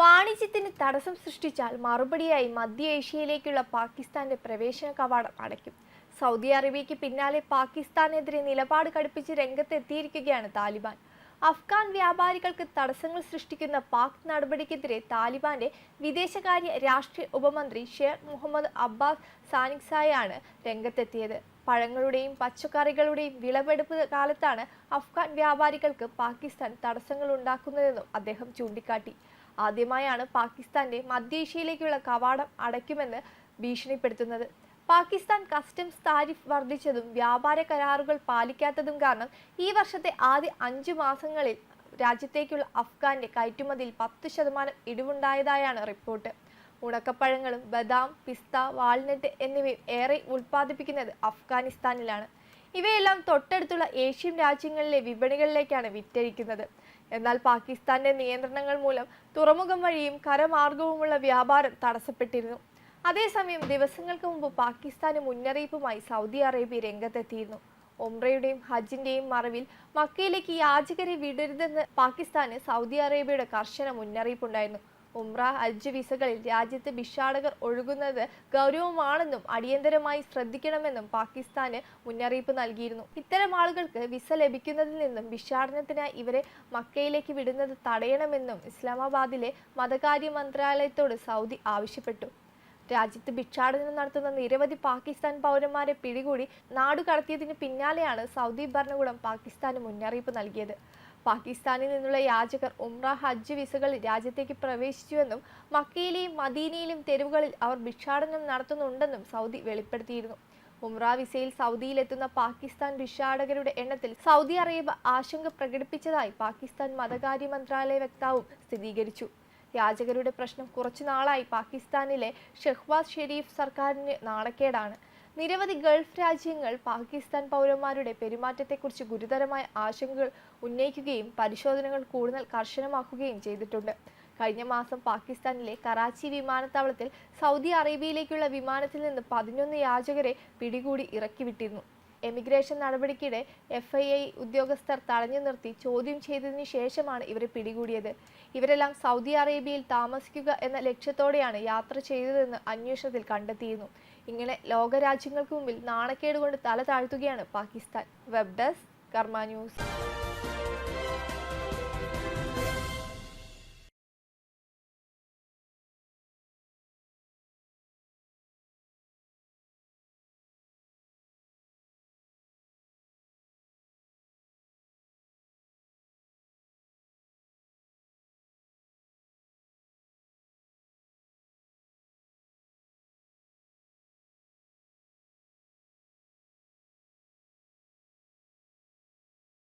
വാണിജ്യത്തിന് തടസ്സം സൃഷ്ടിച്ചാൽ മറുപടിയായി മധ്യ ഏഷ്യയിലേക്കുള്ള പാകിസ്ഥാന്റെ പ്രവേശന കവാടം അടയ്ക്കും. സൗദി അറേബ്യയ്ക്ക് പിന്നാലെ പാകിസ്ഥാനെതിരെ നിലപാട് കടുപ്പിച്ച് രംഗത്തെത്തിയിരിക്കുകയാണ് താലിബാൻ. അഫ്ഗാൻ വ്യാപാരികൾക്ക് തടസ്സങ്ങൾ സൃഷ്ടിക്കുന്ന പാക് നടപടിക്കെതിരെ താലിബാന്റെ വിദേശകാര്യ രാഷ്ട്രീയ ഉപമന്ത്രി ഷേഖ് മുഹമ്മദ് അബ്ബാസ് സാനിക്സായാണ് രംഗത്തെത്തിയത്. പഴങ്ങളുടെയും പച്ചക്കറികളുടെയും വിളവെടുപ്പ് കാലത്താണ് അഫ്ഗാൻ വ്യാപാരികൾക്ക് പാകിസ്ഥാൻ തടസ്സങ്ങൾ ഉണ്ടാക്കുന്നതെന്നും അദ്ദേഹം ചൂണ്ടിക്കാട്ടി. ആദ്യമായാണ് പാകിസ്ഥാന്റെ മധ്യേഷ്യയിലേക്കുള്ള കവാടം അടയ്ക്കുമെന്ന് ഭീഷണിപ്പെടുത്തുന്നത്. പാകിസ്ഥാൻ കസ്റ്റംസ് താരിഫ് വർദ്ധിച്ചതും വ്യാപാര കരാറുകൾ പാലിക്കാത്തതും കാരണം ഈ വർഷത്തെ ആദ്യ അഞ്ചു മാസങ്ങളിൽ രാജ്യത്തേക്കുള്ള അഫ്ഗാന്റെ കയറ്റുമതിയിൽ പത്ത് ശതമാനം ഇടിവുണ്ടായതായാണ് റിപ്പോർട്ട്. ഉണക്കപ്പഴങ്ങളും ബദാം പിസ്ത വാൾനട്ട് എന്നിവയും ഏറെ ഉൽപ്പാദിപ്പിക്കുന്നത് അഫ്ഗാനിസ്ഥാനിലാണ്. ഇവയെല്ലാം തൊട്ടടുത്തുള്ള ഏഷ്യൻ രാജ്യങ്ങളിലെ വിപണികളിലേക്കാണ് വിറ്റഴിക്കുന്നത്. എന്നാൽ പാകിസ്ഥാന്റെ നിയന്ത്രണങ്ങൾ മൂലം തുറമുഖം വഴിയും കരമാർഗവുമുള്ള വ്യാപാരം തടസ്സപ്പെട്ടിരുന്നു. അതേസമയം ദിവസങ്ങൾക്ക് മുമ്പ് പാകിസ്ഥാന് മുന്നറിയിപ്പുമായി സൗദി അറേബ്യ രംഗത്തെത്തിയിരുന്നു. ഒമ്രയുടെയും ഹജ്ജിന്റെയും മറവിൽ മക്കയിലേക്ക് യാചകരെ വിടരുതെന്ന് പാകിസ്ഥാന് സൗദി അറേബ്യയുടെ കർശന മുന്നറിയിപ്പുണ്ടായിരുന്നു. ഉംറ ഹജ്ജ് വിസകളിൽ രാജ്യത്ത് ഭിക്ഷാടകർ ഒഴുകുന്നത് ഗൗരവമാണെന്നും അടിയന്തരമായി ശ്രദ്ധിക്കണമെന്നും പാകിസ്ഥാന് മുന്നറിയിപ്പ് നൽകിയിരുന്നു. ഇത്തരം ആളുകൾക്ക് വിസ ലഭിക്കുന്നതിൽ നിന്നും ഭിക്ഷാടനത്തിനായി ഇവരെ മക്കയിലേക്ക് വിടുന്നത് തടയണമെന്നും ഇസ്ലാമാബാദിലെ മതകാര്യ മന്ത്രാലയത്തോട് സൗദി ആവശ്യപ്പെട്ടു. രാജ്യത്ത് ഭിക്ഷാടനം നടത്തുന്ന നിരവധി പാകിസ്ഥാൻ പൗരന്മാരെ പിടികൂടി നാടുകടത്തിയതിന് പിന്നാലെയാണ് സൗദി ഭരണകൂടം പാകിസ്ഥാന് മുന്നറിയിപ്പ് നൽകിയത്. പാകിസ്ഥാനിൽ നിന്നുള്ള യാചകർ ഉംറ ഹജ്ജ് വിസകളിൽ രാജ്യത്തേക്ക് പ്രവേശിച്ചുവെന്നും മക്കയിലെയും മദീനയിലും തെരുവുകളിൽ അവർ ഭിക്ഷാടനം നടത്തുന്നുണ്ടെന്നും സൗദി വെളിപ്പെടുത്തിയിരുന്നു. ഉംറ വിസയിൽ സൗദിയിലെത്തുന്ന പാകിസ്ഥാൻ ഭിക്ഷാടകരുടെ എണ്ണത്തിൽ സൗദി അറേബ്യ ആശങ്ക പ്രകടിപ്പിച്ചതായി പാകിസ്ഥാൻ മതകാര്യ മന്ത്രാലയ വക്താവും സ്ഥിരീകരിച്ചു. യാചകരുടെ പ്രശ്നം കുറച്ചു നാളായി പാകിസ്ഥാനിലെ ഷെഹ്വാസ് ഷെരീഫ് സർക്കാരിന് നാണക്കേടാണ്. നിരവധി ഗൾഫ് രാജ്യങ്ങൾ പാകിസ്ഥാൻ പൗരന്മാരുടെ പെരുമാറ്റത്തെക്കുറിച്ച് ഗുരുതരമായ ആശങ്കകൾ ഉന്നയിക്കുകയും പരിശോധനകൾ കൂടുതൽ കർശനമാക്കുകയും ചെയ്തിട്ടുണ്ട്. കഴിഞ്ഞ മാസം പാകിസ്ഥാനിലെ കറാച്ചി വിമാനത്താവളത്തിൽ സൗദി അറേബ്യയിലേക്കുള്ള വിമാനത്തിൽ നിന്ന് പതിനൊന്ന് യാചകരെ പിടികൂടി ഇറക്കിവിട്ടിരുന്നു. എമിഗ്രേഷൻ നടപടിക്കിടെ എഫ് ഐ ഐ ഉദ്യോഗസ്ഥർ തടഞ്ഞു നിർത്തി ചോദ്യം ചെയ്തതിനു ശേഷമാണ് ഇവരെ പിടികൂടിയത്. ഇവരെല്ലാം സൗദി അറേബ്യയിൽ താമസിക്കുക എന്ന ലക്ഷ്യത്തോടെയാണ് യാത്ര ചെയ്തതെന്ന് അന്വേഷണത്തിൽ കണ്ടെത്തിയിരുന്നു. ഇങ്ങനെ ലോകരാജ്യങ്ങൾക്ക് മുമ്പിൽ നാണക്കേട് കൊണ്ട് തല താഴ്ത്തുകയാണ് Pakistan. Web desk Karma news.